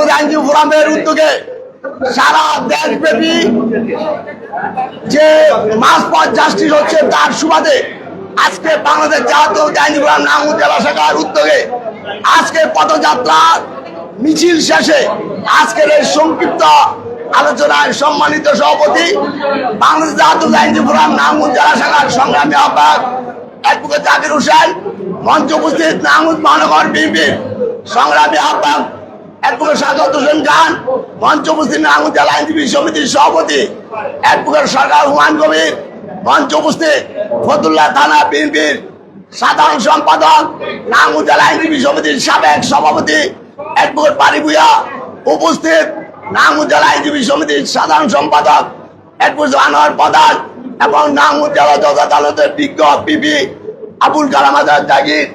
জাতীয় আইনজীবী ফোরামের উদ্যোগে সারা দেশব্যাপী যে মাস পথ জাস্টিস হচ্ছে তার সুবাদে আজকে বাংলাদেশ জাতীয় আইনজীবী ফোরাম নাঙ্গু জেলা শাখার উদ্যোগে আজকে পদযাত্রা মিছিল শেষে আজকের এই সংক্ষিপ্ত আলোচনায় সম্মানিত সভাপতি বাংলাদেশ জাতীয় আইনজীবী ফোরাম নাঙ্গু জেলা শাখার সংগ্রামী আহ্বায়ক অ্যাডভোকেট জাকির হোসেন, মঞ্চ উপস্থিত নাঙ্গুদ মহানগর বিএনপির সংগ্রামী আহ্বায়ক খান সমিতির সভাপতি। সরকার কবির থানা সাধারণ সম্পাদক নাঙ্গুদ জেলা আইনজীবী সমিতির সাবেক সভাপতি। অ্যাডভোকেট পারি উপস্থিত নাঙ্গুদ জেলা আইনজীবী সমিতির সাধারণ সম্পাদক অ্যাডভোকেট প্রধান এবং নাঙ্গুদ জেলা জজ আদালতের বিজ্ঞ পিপি আবুল কালাম আজাদ জাগির,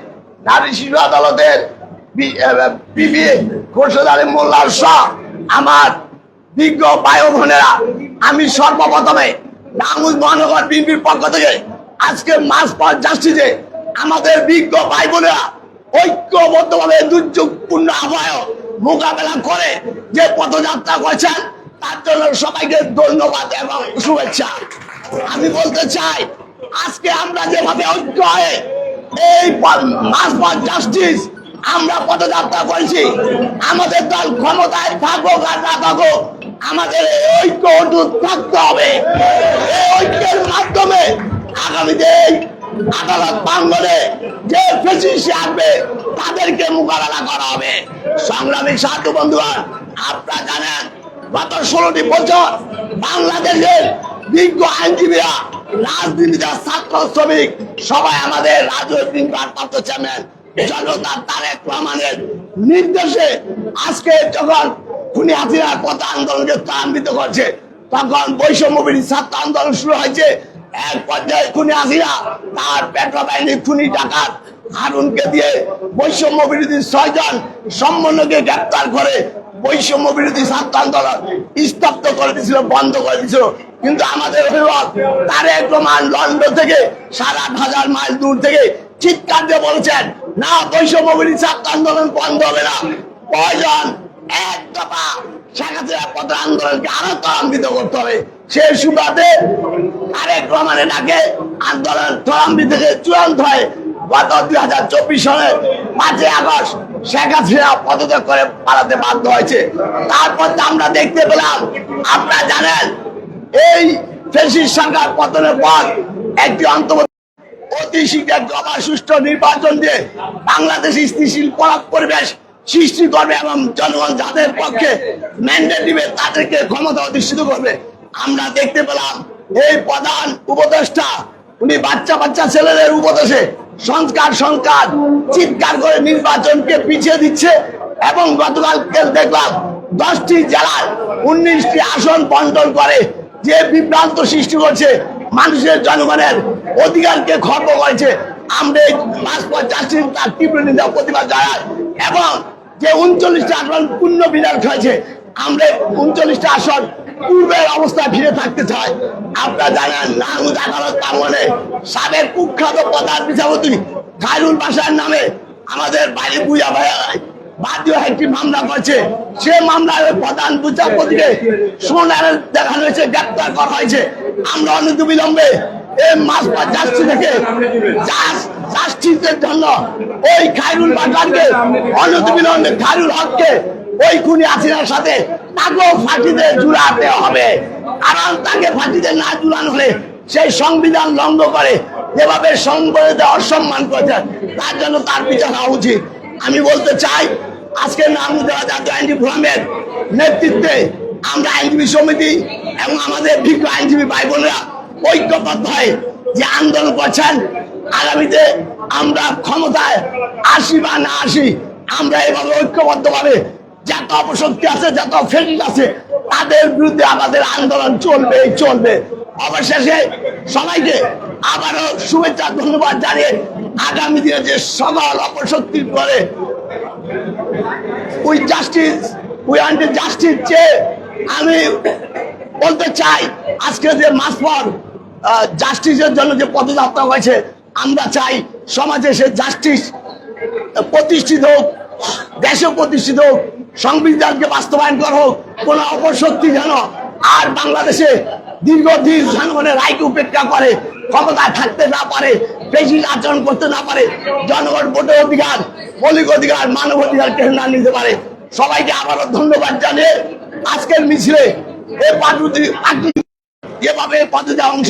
নারী শিশু আদালতের পিপি খোরশেদ আলী মোল্লার শাহ, আমার বিজ্ঞ ভাই বোনেরা আমি সর্বপ্রথমে নাঙ্গুদ মহানগর বিএনপির পক্ষ থেকে আজকে মাস পর জাস্টিসে আমাদের বিজ্ঞ ভাই বোনেরা ঐক্যবদ্ধভাবে দুর্যোগপূর্ণ আবহাওয়া মোকাবেলা করে যে পথযাত্রা করছেন, তার জন্য সবাইকে ধন্যবাদ এবং শুভেচ্ছা। আমি বলতে চাই, আজকে আমরা যেভাবে ঐক্য হয়ে এই মাস পর জাস্টিস আমরা পদযাত্রা করেছি। আমাদের দল ক্ষমতায় থাকুক আর না থাকুক, আমাদের ঐক্য অটুট থাকতে হবে। এই ঐক্যের মাধ্যমে আগামীতে আদালত প্রাঙ্গনে যে ফেসিসে আসবে, তাদেরকে মোকাবেলা করা হবে। সংগ্রামী সাধু বন্ধুগণ, আপনারা জানেন, গত ষোলোটি বছর বাংলাদেশের বিজ্ঞ আইনজীবীরা রাজনীতিটা ছাত্র শ্রমিক, সবাই আমাদের রাজনৈতিক ভারপ্রাপ্ত চেয়ারম্যান। জনতা তারেক রহমানের নির্দেশে আজকে যখন খুনি হাসিনার পথ আন্দোলনকে ত্বরান্বিত করছে, তখন বৈষম্য বিরোধী ছাত্র আন্দোলন শুরু হয়েছে। এক পর্যায়ে খুনি হাসিনা তার পেট্রো খুনি ডাকাত হারুনকে দিয়ে বৈষম্য বিরোধী ছয়জন সম্মানকে গ্রেপ্তার করে বৈষম্য বিরোধী ছাত্র আন্দোলন স্তব্ধ করে দিয়েছিল, বন্ধ করে দিয়েছিল। কিন্তু আমাদের অভিভাবক তারেক রহমান লন্ডন থেকে সারা আট হাজার মাইল দূর থেকে চিৎকার দিয়ে বলেছেন না, বৈষম্য বিরোধী ছাত্র আন্দোলন বন্ধ হবে না। প্রয়োজন এক দফা পথ আন্দোলনকে আরও ত্বরান্বিত করতে হবে। সুবাদে রহমানের ডাকে আন্দোলন ত্বরান্বিত চূড়ান্ত হয়। গত দুই হাজার চব্বিশ সালে পাঁচই আগস্ট শেখ হাসিনা পদত্যাগ করে পালাতে বাধ্য হয়েছে। তারপর আমরা দেখতে পেলাম, আপনারা জানেন, এই ফেসিস সরকার পতনের পর একটি অন্তর্বর্তী অতি শীঘ্র জবা সুষ্ঠু নির্বাচন দিয়ে বাংলাদেশ স্থিতিশীল পরিবেশ সৃষ্টি করবে এবং জনগণ যাদের পক্ষে ম্যান্ডেট দিবে তাদেরকে ক্ষমতা অধিষ্ঠিত করবে। আমরা দেখতে পেলাম এই প্রধান উপদেষ্টা, উনি বাচ্চা বাচ্চা ছেলেদের উপদেশে সংস্কার সংস্কার চিৎকার করে নির্বাচনকে পিছিয়ে দিচ্ছে এবং গতকালকে দেখলাম দশটি জেলায় উনিশটি আসন বন্টন করে যে বিভ্রান্ত সৃষ্টি করছে মানুষের জনগণের অধিকারকে খর্ব করেছে। আমরা এই তার তীব্র নিন্দা প্রতিবাদ এবং যে উনচল্লিশটা আসন পূর্ণ বিরাট হয়েছে, আমরা উনচল্লিশটা আসন পূর্বের অবস্থায় ফিরে থাকতে জানেন সাবেক কুখ্যাত প্রধান বিচারপতি খায়রুল বাসার নামে আমাদের বাড়ি বুঝা ভাইয়া বাদীয় একটি মামলা করছে। সে মামলায় প্রধান বিচারপতিকে সোনার দেখানো হয়েছে, গ্রেপ্তার করা হয়েছে। আমরা অনন্ত বিলম্বে এই মাস পা যাচ্ছি থেকে জাস্টিসের জন্য ওই খায়রুল অনন্ত বিলম্বে খায়রুল হককে ওই খুনি আসিনার সাথে তাকেও ফাঁসিতে জুড়াতে হবে। কারণ তাকে ফাঁসিতে না জুড়ানো হলে সেই সংবিধান লঙ্ঘ করে যেভাবে সংবিধানকে অসম্মান করেছে, তার জন্য তার বিচার হওয়া উচিত। আমি বলতে চাই, আজকে নাম দেওয়া জাতীয় আইনজীবী ফোরামের নেতৃত্বে আমরা আইনজীবী সমিতি এবং আমাদের বিজ্ঞ আইনজীবী ভাই বোনেরা ঐক্যবদ্ধ হয়ে যে আন্দোলন করছেন, আগামীতে আমরা ক্ষমতায় আসি বা না আসি, আমরা এভাবে ঐক্যবদ্ধ ভাবে যত অপশক্তি আছে, যত ফেরিল আছে, তাদের বিরুদ্ধে আমাদের আন্দোলন চলবে চলবে। অবশেষে সবাইকে আবারও শুভেচ্ছা ধন্যবাদ জানিয়ে আগামী দিনে যে সকল অপশক্তির পরে we justice we want justice চেয়ে আমি বলতে চাই, আজকে যে মাস পর জাস্টিসের জন্য যে পদযাত্রা হয়েছে, আমরা চাই সমাজে সে জাস্টিস প্রতিষ্ঠিত হোক, দেশে প্রতিষ্ঠিত হোক, সংবিধানকে বাস্তবায়ন করা হোক, কোনো অপশক্তি যেন আর বাংলাদেশে দীর্ঘদিন জনগণের রায়কে উপেক্ষা করে, ক্ষমতায় থাকতে না পারে, বেশি আচরণ করতে না পারে, জনগণ ভোটের অধিকার, মৌলিক অধিকার, মানব অধিকার কেউ না নিতে পারে। সবাইকে আবারও ধন্যবাদ জানিয়ে আজকের মিছিলে এই পার্টি যেভাবে পদে অংশ